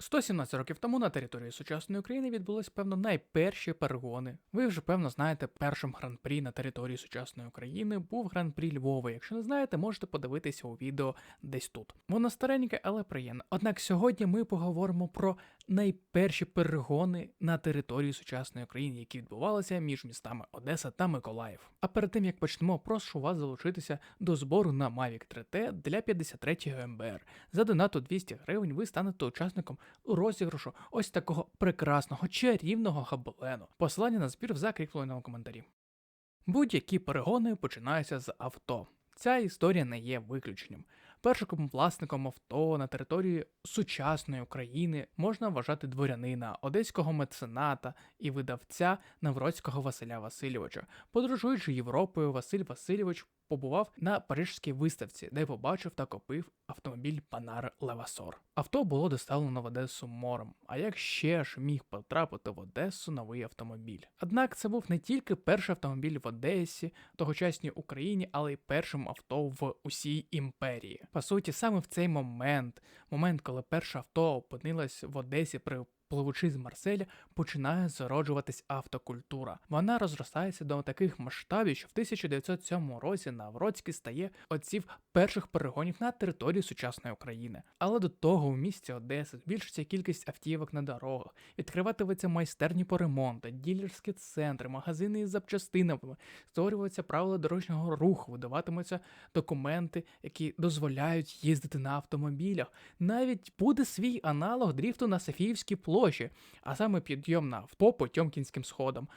117 років тому на території сучасної України відбулись, певно, найперші перегони. Ви вже певно знаєте, першим гран-прі на території сучасної України був гран-прі Львова. Якщо не знаєте, можете подивитися у відео десь тут. Воно стареньке, але приємне. Однак сьогодні ми поговоримо про найперші перегони на території сучасної України, які відбувалися між містами Одеса та Миколаїв. А перед тим як почнемо, прошу вас залучитися до збору на Mavic 3T для 53 МБР. За донату 200 гривень ви станете учасником розіграшу ось такого прекрасного чарівного габелену. Посилання на збір в закріпленому коментарі. Будь-які перегони починаються з авто. Ця історія не є виключенням. Першим власником авто на території сучасної України можна вважати дворянина, одеського мецената і видавця Навроцького Василя Васильовича. Подорожуючи Європою, Василь Васильович побував на парижській виставці, де побачив та купив автомобіль Панар Левасор. Авто було доставлено в Одесу морем. А як ще ж міг потрапити в Одесу новий автомобіль? Однак це був не тільки перший автомобіль в Одесі, тогочасній Україні, але й першим авто в усій імперії. По суті, саме в цей момент, момент, коли перше авто опинилось в Одесі при Пливучи з Марселя, починає зароджуватись автокультура. Вона розростається до таких масштабів, що в 1907 році Навроцький стає отців перших перегонів на території сучасної України. Але до того у місті Одеси збільшиться кількість автівок на дорогах, відкриватиметься майстерні по ремонту, ділерські центри, магазини із запчастинами, створюються правила дорожнього руху, видаватимуться документи, які дозволяють їздити на автомобілях. Навіть буде свій аналог дріфту на Софіївській площі, а саме підйом на по Тьомкінським сходам.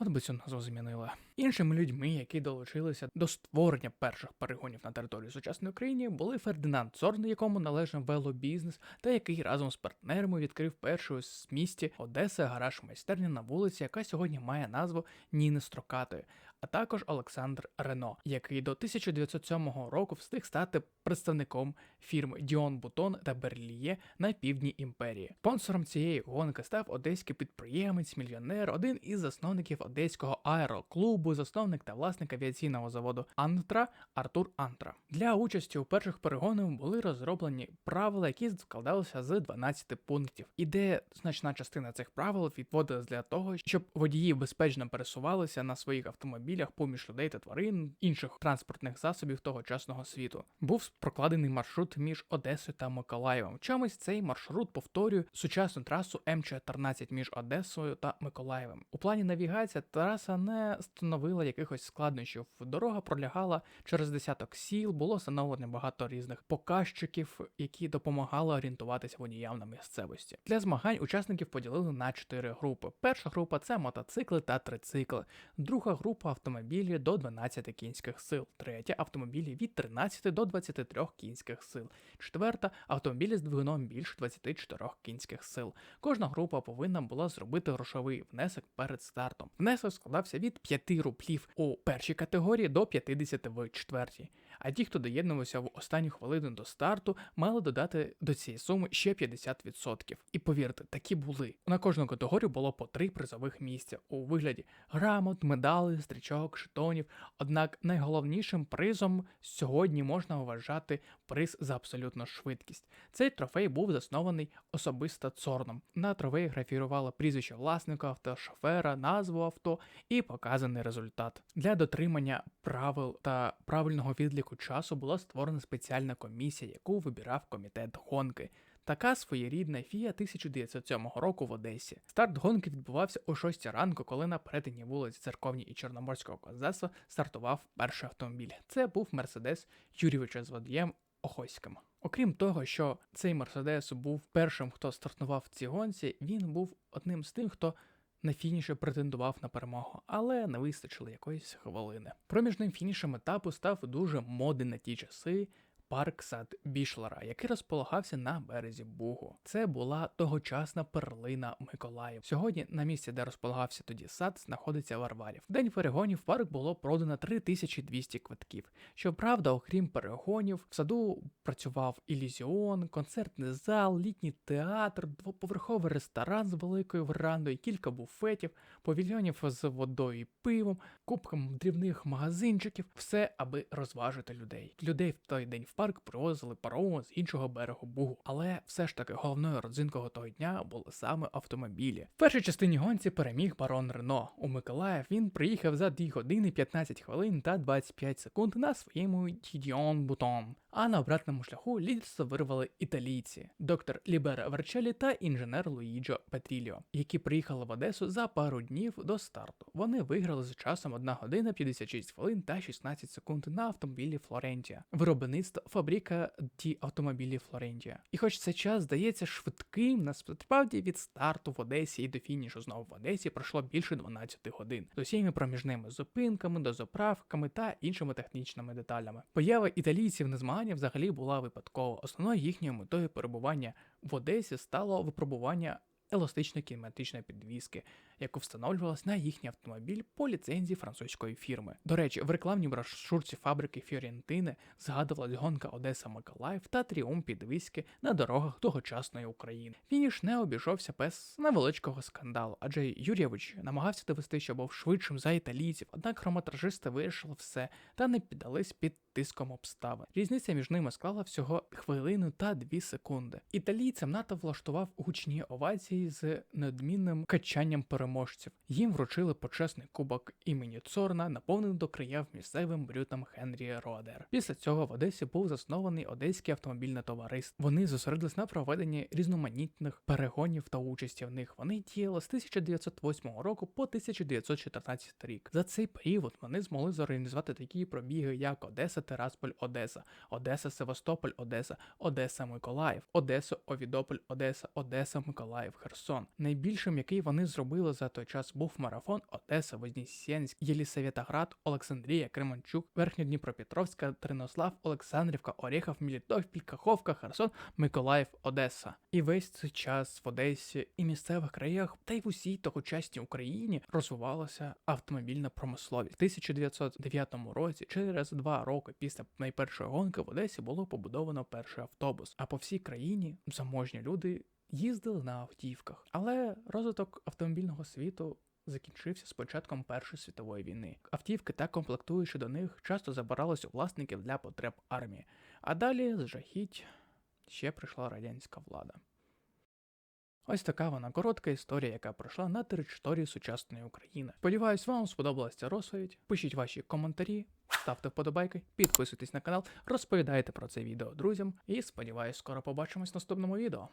От би цю назву змінили. Іншими людьми, які долучилися до створення перших перегонів на території сучасної України, були Фердинанд Цорн, якому належав велобізнес, та який разом з партнерами відкрив першу в місті Одеси гараж майстерня на вулиці, яка сьогодні має назву Ніни Строкатої, а також Олександр Рено, який до 1907 року встиг стати представником фірм Діон Бутон та Берліє на півдні імперії. Спонсором цієї гонки став одеський підприємець, мільйонер, один із засновників одеського аероклубу, засновник та власник авіаційного заводу Антра Артур Антра. Для участі у перших перегонах були розроблені правила, які складалися з 12 пунктів. І де значна частина цих правил відводилась для того, щоб водії безпечно пересувалися на своїх автомобілях поміж людей та тварин, інших транспортних засобів тогочасного світу. Був прокладений маршрут між Одесою та Миколаєвом. Чомусь цей маршрут повторює сучасну трасу М14 між Одесою та Миколаєвом. У плані навігації траса не становила якихось складнощів. Дорога пролягала через десяток сіл, було встановлено багато різних показчиків, які допомагали орієнтуватися водіям на місцевості. Для змагань учасників поділили на чотири групи. Перша група це мотоцикли та трицикли, друга група автомобілі до 12 кінських сил, третя автомобілі від 13 до 23 кінських сил, четверта автомобілі з двигуном більш 24 кінських сил. Кожна група повинна була зробити грошовий внесок перед стартом. Внесок складався від 5 рублів у першій категорії до 50 в четвертій. А ті, хто доєднувався в останню хвилину до старту, мали додати до цієї суми ще 50%. І повірте, такі були. На кожну категорію було по три призових місця у вигляді грамот, медалей, стрічок, жетонів. Однак найголовнішим призом сьогодні можна вважати приз за абсолютну швидкість. Цей трофей був заснований особисто цорном. На трофеї графірували прізвище власника авто, шофера, назву авто і показаний результат. Для дотримання правил та правильного відліку часу була створена спеціальна комісія, яку вибирав комітет гонки. Така своєрідна фія 1907 року в Одесі. Старт гонки відбувався о 6 ранку, коли на перетині вулиць Церковні і Чорноморського козацтва стартував перший автомобіль. Це був Мерседес Юрійовича з водієм Охоським. Окрім того, що цей Мерседес був першим, хто стартував в цій гонці, він був одним з тих, хто на фініші претендував на перемогу, але не вистачило якоїсь хвилини. Проміжним фінішем етапу став дуже модний на ті часи. Парк сад Бішлера, який розполагався на березі Бугу. Це була тогочасна перлина Миколаїв. Сьогодні на місці, де розполагався тоді сад, знаходиться Варварів. В день перегонів парк було продано 3200 квитків. Щоправда, окрім перегонів, в саду працював ілюзіон, концертний зал, літній театр, двоповерховий ресторан з великою верандою, кілька буфетів, павільйонів з водою і пивом, кубком дрібних магазинчиків, все аби розважити людей. Людей в той день в парку парк привозили пароми з іншого берегу Бугу. Але все ж таки головною родзинкою того дня були саме автомобілі. В першій частині гонці переміг барон Рено. У Миколаїв він приїхав за 2 години 15 хвилин та 25 секунд на своєму Тідіон Бутон. А на обратному шляху лідерство вирвали італійці, доктор Лібера Верчелі та інженер Луїджо Петріліо, які приїхали в Одесу за пару днів до старту. Вони виграли з часом 1 година 56 хвилин та 16 секунд на автомобілі Флорентія. Виробництво фабрика ті автомобілі Флорентія. І хоч цей час здається швидким, насправді від старту в Одесі і до фінішу знову в Одесі пройшло більше 12 годин з усіми проміжними зупинками, дозаправками та іншими технічними деталями. Поява італійців на змагання взагалі була випадкова. Основною їхньою метою перебування в Одесі стало випробування еластичної кінематичної підвіски, яку встановлювалась на їхній автомобіль по ліцензії французької фірми. До речі, в рекламній брошурці фабрики Фіорентини згадувалась гонка Одеса Миколаїв та тріумф підвіски на дорогах тогочасної України. Фініш не обійшовся без невеличкого скандалу, адже Юрєвич намагався довести, що був швидшим за італійців, однак хроматражисти вирішили все та не піддались під тиском обставин. Різниця між ними склала всього хвилину та дві секунди. Італійцям НАТО влаштував гучні овації з неодмінним качанням переможців. Їм вручили почесний кубок імені Цорна, наповнений до країв місцевим брютом Хенрі Родер. Після цього в Одесі був заснований Одеське автомобільне товариство. Вони зосередились на проведенні різноманітних перегонів та участі в них. Вони діяли з 1908 року по 1914 рік. За цей період вони змогли зорганізувати такі пробіги, як Одеса, Терасполь, Одеса, Одеса, Севастополь, Одеса, Одеса, Миколаїв, Одеса, Овідополь, Одеса, Одеса, Миколаїв, Херсон. Найбільшим, який вони зробили за той час, був марафон Одеса, Вознесенськ, Єлісаветоград, Олександрія, Кременчук, Верхньодніпропетровська, Тринослав, Олександрівка, Орєхов, Мілітопіль, Каховка, Херсон, Миколаїв, Одеса. І весь цей час в Одесі і місцевих краях, та й в усій тогочасній Україні розвивалася автомобільна промисловість. В 1909 році, через два роки після найпершої гонки в Одесі було побудовано перший автобус. А по всій країні заможні люди їздили на автівках. Але розвиток автомобільного світу. Закінчився з початком Першої світової війни. Автівки та комплектуючі до них часто забирались у власників для потреб армії. А далі з жахіть ще прийшла радянська влада. Ось така вона коротка історія, яка пройшла на території сучасної України. Сподіваюсь, вам сподобалася ця розповідь. Пишіть ваші коментарі, ставте вподобайки, підписуйтесь на канал, розповідайте про це відео друзям і сподіваюсь, скоро побачимось в наступному відео.